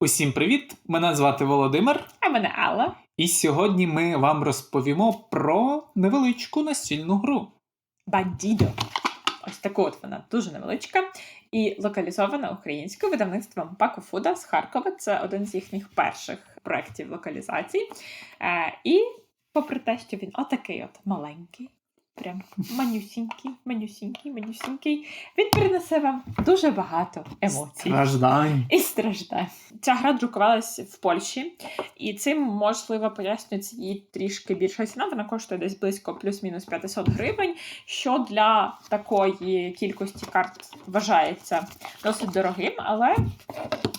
Усім привіт! Мене звати Володимир, А мене Алла. і сьогодні ми вам розповімо про невеличку настільну гру. Бандідо. Ось така от вона дуже невеличка і локалізована українською видавництвом Пако Фуда з Харкова. Це один з їхніх перших проєктів локалізації. Е, і попри те, що він отакий от маленький, прям манюсінький, манюсінький, манюсінький, він принесе вам дуже багато емоцій. Страждань. І страждає. Ця гра друкувалась в Польщі, і цим можливо пояснюється її трішки більша ціна. Вона коштує десь близько плюс-мінус 500 гривень, що для такої кількості карт вважається досить дорогим. Але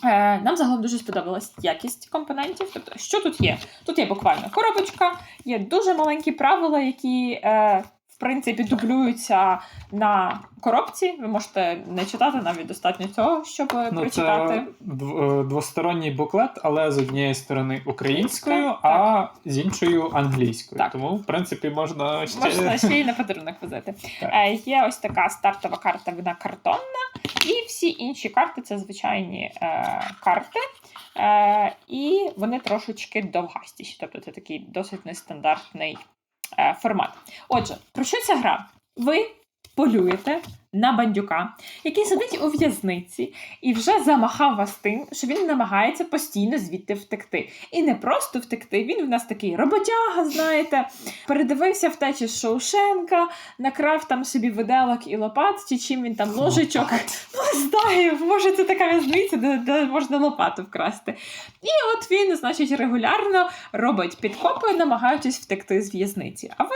е, нам загалом дуже сподобалась якість компонентів. Тобто, що тут є? Тут є буквально коробочка, є дуже маленькі правила, які. Е, в принципі, дублюються на коробці. Ви можете не читати, навіть достатньо цього, щоб Ну, прочитати. це е, двосторонній буклет, але з однієї сторони українською, а з іншою англійською. Так. Тому, в принципі, можна ще. Можна ще й на подарунок возити. Е, є ось така стартова карта, вона картонна, і всі інші карти це звичайні е, карти. Е, і вони трошечки довгастіші. Тобто це такий досить нестандартний е, формат. Отже, про що ця гра? Ви полюєте на бандюка, який сидить у в'язниці і вже замахав вас тим, що він намагається постійно звідти втекти. І не просто втекти, він в нас такий роботяга, знаєте, передивився втечі з Шоушенка, накрав там собі виделок і лопат, чи чим він там ложечок. Ну, знаю, може, це така в'язниця, де, де можна лопату вкрасти. І от він, значить, регулярно робить підкопи, намагаючись втекти з в'язниці. А ви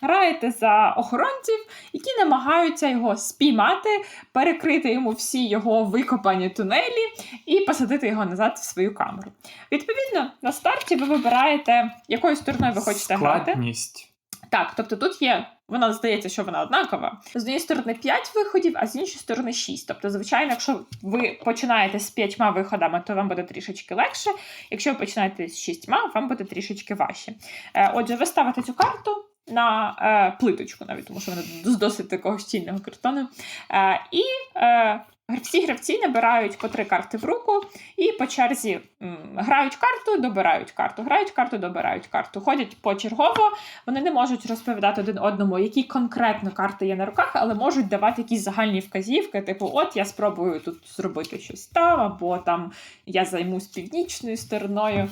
граєте за охоронців, які намагаються його спіймати, перекрити йому всі його викопані тунелі і посадити його назад в свою камеру. Відповідно, на старті ви вибираєте, якою стороною ви хочете грати. Складність. Так, тобто тут є, вона здається, що вона однакова. З однієї сторони 5 виходів, а з іншої сторони 6. Тобто, звичайно, якщо ви починаєте з п'ятьма виходами, то вам буде трішечки легше. Якщо ви починаєте з шістьма, вам буде трішечки важче. Е, отже, ви ставите цю карту. На е, плиточку, навіть тому що вона з досить такого щільного картону. Е, і е, всі гравці набирають по три карти в руку і по черзі м, грають карту, добирають карту, грають карту, добирають карту. Ходять почергово, вони не можуть розповідати один одному, які конкретно карти є на руках, але можуть давати якісь загальні вказівки, типу, от я спробую тут зробити щось там, або там я займусь північною стороною,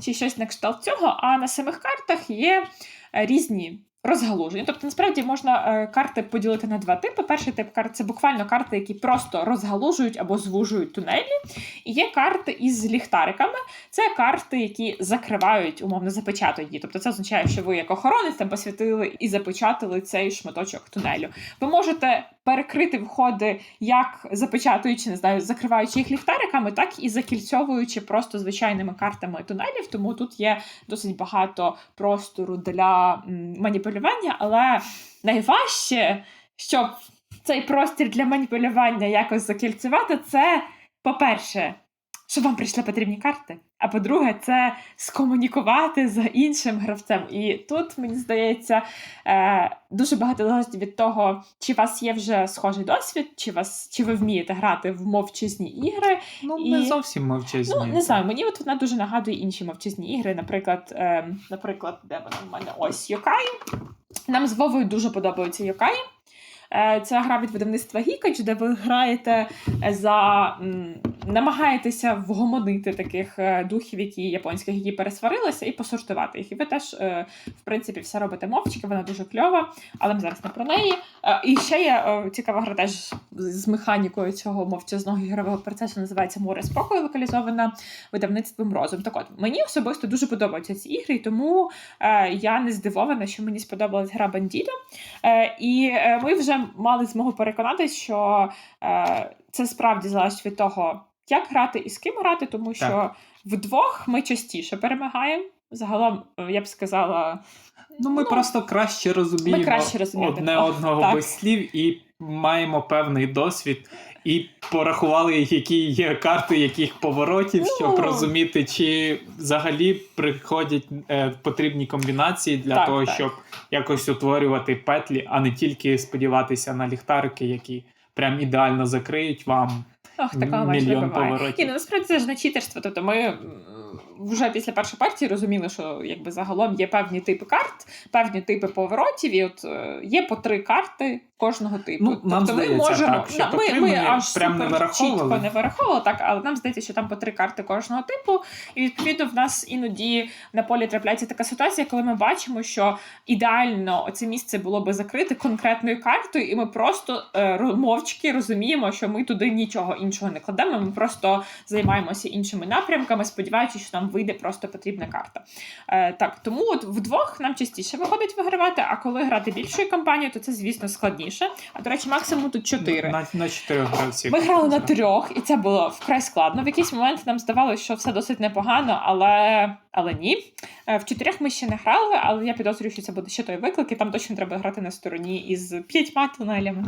чи щось на кшталт цього. А на самих картах є різні. Розгалуження. Тобто, насправді можна е, карти поділити на два типи. Перший тип карт це буквально карти, які просто розгалужують або звужують тунелі. І є карти із ліхтариками. Це карти, які закривають, умовно, запечатують її. Тобто це означає, що ви як охоронець там посвятили і запечатали цей шматочок тунелю. Ви можете перекрити входи, як запечатуючи, не знаю, закриваючи їх ліхтариками, так і закільцьовуючи просто звичайними картами тунелів. Тому тут є досить багато простору для маніпулювання, але найважче, щоб цей простір для маніпулювання якось закільцювати, це, по-перше, щоб вам прийшли потрібні карти. А по-друге, це скомунікувати з іншим гравцем. І тут, мені здається, е, дуже багато залежить від того, чи у вас є вже схожий досвід, чи, вас, чи ви вмієте грати в мовчазні ігри. Ну, І- не зовсім мовчазні. Ну, не знаю, мені от вона дуже нагадує інші мовчазні ігри. Наприклад, е, наприклад, де вона в мене ось Йокай. Нам з Вовою дуже подобаються Йокаї. Е, Це гра від видавництва Гікач, де ви граєте за намагаєтеся вгомонити таких е, духів, які японських, які пересварилися, і посортувати їх. І ви теж, е, в принципі, все робите мовчки, вона дуже кльова, але ми зараз не про неї. Е, І ще є е, цікава гра теж з механікою цього мовчазного ігрового процесу, називається Море спокою, локалізована видавництвом розум. Так от мені особисто дуже подобаються ці ігри, і тому е, я не здивована, що мені сподобалась гра Бандідо. Е, і е, ми вже мали змогу переконатись, що е, це справді залежить від того, як грати і з ким грати, тому що Так. вдвох ми частіше перемагаємо. Загалом, е, я б сказала, Ну, ми Ну, просто краще розуміємо ми краще розуміємо одне одного. одного Так. без слів і маємо певний досвід. І порахували, які є карти, яких поворотів, Ну. щоб розуміти, чи взагалі приходять е, потрібні комбінації для Так, того, так. щоб якось утворювати петлі, а не тільки сподіватися на ліхтарики, які прям ідеально закриють вам. Ох, такого майже не Мільйон буває. поворотів. Ні, ну насправді це ж не читерство. Тобто ми вже після першої партії розуміли, що якби загалом є певні типи карт, певні типи поворотів, і от е, є по три карти кожного типу. Ну, нам тобто ми можемо так, що на- ми, ми аж прям не супер вираховували. чітко не вираховували, так, але нам здається, що там по три карти кожного типу. І відповідно в нас іноді на полі трапляється така ситуація, коли ми бачимо, що ідеально це місце було би закрите конкретною картою, і ми просто е, мовчки розуміємо, що ми туди нічого іншого не кладемо. Ми просто займаємося іншими напрямками, сподіваючись, що нам вийде просто потрібна карта. Е, так, тому от вдвох нам частіше виходить вигравати, а коли грати більшою компанією, то це, звісно, складніше. А до речі, максимум тут чотири. На, на чотирьох гравців. Ми грали на трьох, і це було вкрай складно. В якийсь момент нам здавалося, що все досить непогано, але, але ні. Е, В чотирьох ми ще не грали, але я підозрюю, що це буде ще той виклик, і там точно треба грати на стороні із п'ятьма тунелями.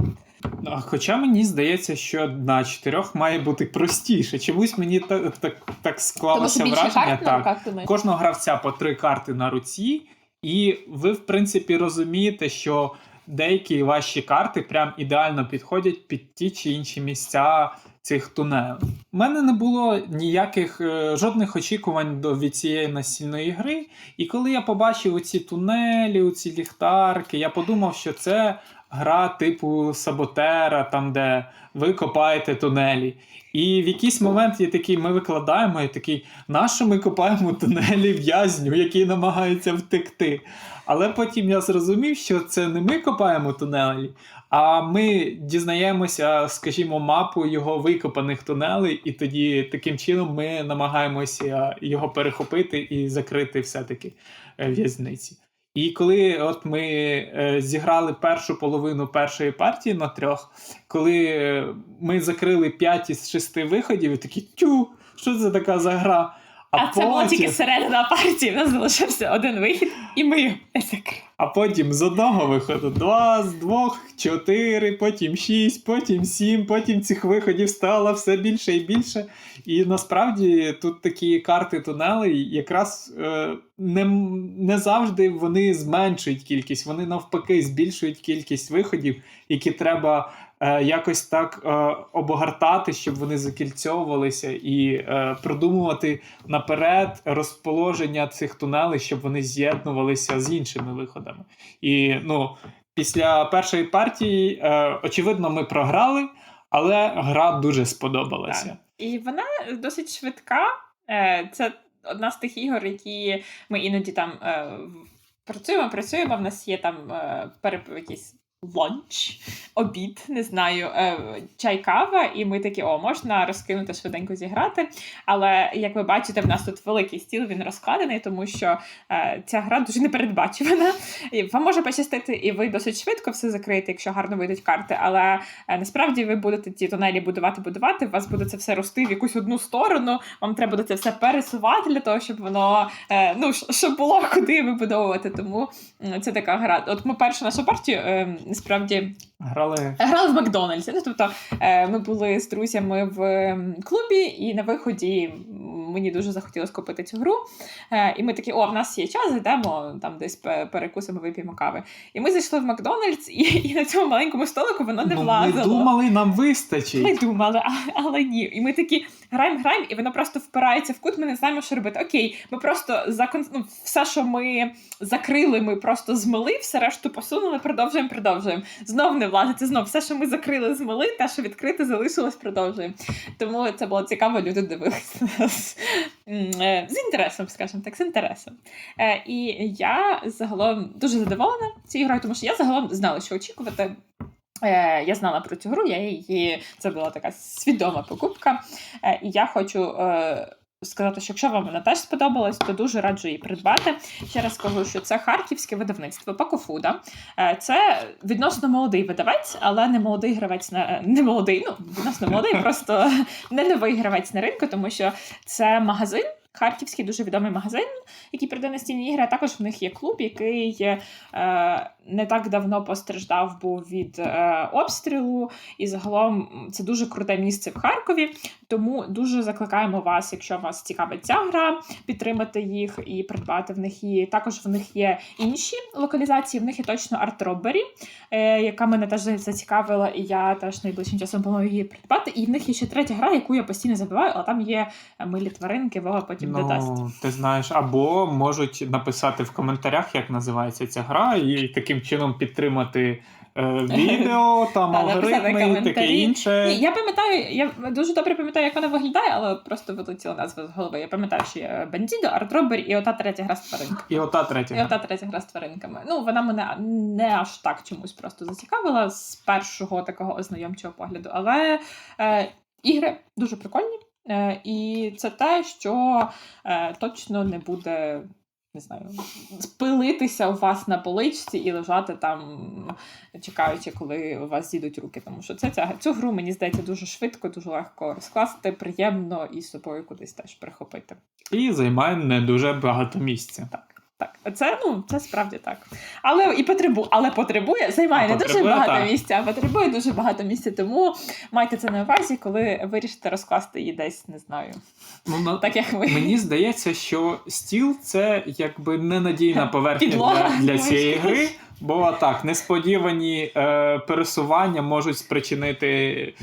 Хоча мені здається, що на чотирьох має бути простіше. Чомусь мені так, так, так склалося враження. Так. руках? Кожного гравця по три карти на руці, і ви, в принципі, розумієте, що деякі ваші карти прям ідеально підходять під ті чи інші місця цих тунелів. У мене не було ніяких е, жодних очікувань від цієї настільної гри. І коли я побачив оці тунелі, оці ліхтарки, я подумав, що це гра типу Саботера, там де ви копаєте тунелі. І в якийсь момент є такий, ми викладаємо і такий, нащо ми копаємо тунелі в'язню, який намагається втекти. Але потім я зрозумів, що це не ми копаємо тунелі, а ми дізнаємося, скажімо, мапу його викопаних тунелей, і тоді таким чином ми намагаємося його перехопити і закрити все-таки е, в'язниці. І коли от ми е, зіграли першу половину першої партії на трьох, коли е, ми закрили п'ять із шести виходів, і такі тю, що це така за гра? А, це була тільки середина партії, в нас залишився один вихід, і ми його не закрили. А потім з одного виходу два, з двох, чотири, потім шість, потім сім, потім цих виходів стало все більше і більше. І насправді тут такі карти тунелей якраз е, не, не завжди вони зменшують кількість, вони навпаки збільшують кількість виходів, які треба якось так е, обгортати, щоб вони закільцьовувалися, і е, продумувати наперед розположення цих тунелей, щоб вони з'єднувалися з іншими виходами. І ну, після першої партії, е, очевидно, ми програли, але гра дуже сподобалася. Так. І вона досить швидка. Е, Це одна з тих ігор, які ми іноді там е, працюємо, працюємо. В нас є там е, якісь ланч, обід, не знаю, е, чай, кава, і ми такі, о, можна розкинути швиденько зіграти. Але як ви бачите, в нас тут великий стіл, він розкладений, тому що е, ця гра дуже непередбачувана. І Вам може пощастити, і ви досить швидко все закриєте, якщо гарно вийдуть карти. Але е, насправді ви будете ті тунелі будувати, будувати. У вас буде це все рости в якусь одну сторону. Вам треба буде це все пересувати для того, щоб воно ну щоб було куди вибудовувати. Тому це така гра. От ми першу нашу партію е, насправді Грали Грали в Макдональдсі. Ну, тобто е, ми були з друзями в клубі, і на виході мені дуже захотілося купити цю гру. Е, і ми такі, о, в нас є час, йдемо там десь пе- перекусимо, вип'ємо кави. І ми зайшли в Макдональдс, і, і на цьому маленькому столику воно не ну, влазило. ми думали, нам вистачить. Ми думали, але ні. І ми такі граємо, граємо, і воно просто впирається в кут. Ми не знаємо, що робити. Окей, ми просто закон... ну, все, що ми закрили, ми просто змили, все решту посунули, продовжуємо, продовжуємо. Знов не влазиться, знов все, що ми закрили, змили, те, що відкрите, залишилось, продовжуємо. Тому це було цікаво, люди дивилися нас з інтересом, скажімо так, з інтересом. Е, І я загалом дуже задоволена цією грою, тому що я загалом знала, що очікувати. Е, Я знала про цю гру, я її це була така свідома покупка. Е, І я хочу е, сказати, що якщо вам вона теж сподобалась, то дуже раджу її придбати. Ще раз скажу, що це харківське видавництво Пакофуда. Е, Це відносно молодий видавець, але не молодий гравець на не молодий, ну відносно молодий, просто не новий гравець на ринку, тому що це магазин. Харківський дуже відомий магазин, який продає настільні ігри. А також в них є клуб, який е, не так давно постраждав був від е, обстрілу. І загалом це дуже круте місце в Харкові. Тому дуже закликаємо вас, якщо вас цікавить ця гра, підтримати їх і придбати в них її. Також в них є інші локалізації. В них є точно Art Robbery, е, яка мене теж зацікавила, і я теж найближчим часом планую її придбати. І в них є ще третя гра, яку я постійно забиваю, але там є милі тваринки, Вова потім додасть. Ну, ти знаєш, або можуть написати в коментарях, як називається ця гра, і таким чином підтримати відео, там алгоритми, таке інше. Ні, я пам'ятаю, я дуже добре пам'ятаю, як вона виглядає, але просто вилетіла назва з голови. Я пам'ятаю, що є Бандідо, Артробер і ота третя гра з тваринками. І ота третя. І ота третя гра з тваринками. Ну, вона мене не аж так чомусь просто зацікавила з першого такого ознайомчого погляду. Але е, ігри дуже прикольні. Е, і це те, що е, точно не буде. Не знаю, спилитися у вас на поличці і лежати там, чекаючи, коли у вас зійдуть руки. Тому що це ця цю гру мені здається дуже швидко, дуже легко розкласти, приємно і з собою кудись теж прихопити. І займає не дуже багато місця. Так, це ну це справді так. Але і потребує, але потребує, займає не дуже багато так. місця, а потребує дуже багато місця. Тому майте це на увазі, коли вирішите розкласти її десь, не знаю, Ну, на... так як ви. Мені здається, що стіл це якби ненадійна поверхня Підлога. для, для цієї гри. Бо так, несподівані е, пересування можуть спричинити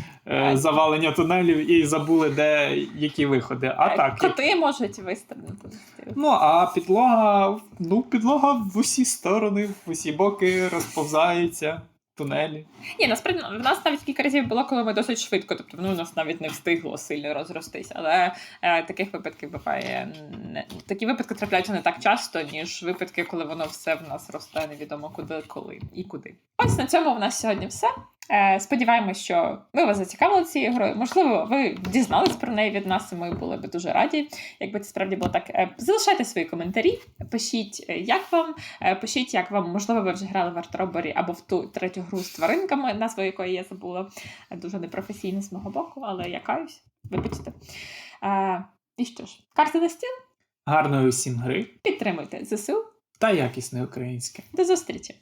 завалення тунелів і забули, де які виходи. А Е, так, Коти можуть вистрибнути. ну а підлога, ну, підлога в усі сторони, в усі боки розповзається, тунелі. Ні, насправді в нас навіть кілька разів було, коли ми досить швидко, тобто ну, у нас навіть не встигло сильно розростись. Але е, таких випадків буває не такі випадки трапляються не так часто, ніж випадки, коли воно все в нас росте невідомо куди, коли і куди. Ось на цьому в нас сьогодні все. Е, Сподіваємось, що ми вас зацікавили цією грою. Можливо, ви дізнались про неї від нас, і ми були б дуже раді. Якби це справді було так, Е, залишайте свої коментарі, пишіть, е, як вам, Е, пишіть, як вам, можливо, ви вже грали в Артробері або в ту третю гру з тваринками, назву якої я забула. Дуже непрофесійно з мого боку, але я каюсь. Вибачте. Е, і що ж, карти на стін. Гарної усім гри підтримуйте ЗСУ. та якісне українське. До зустрічі!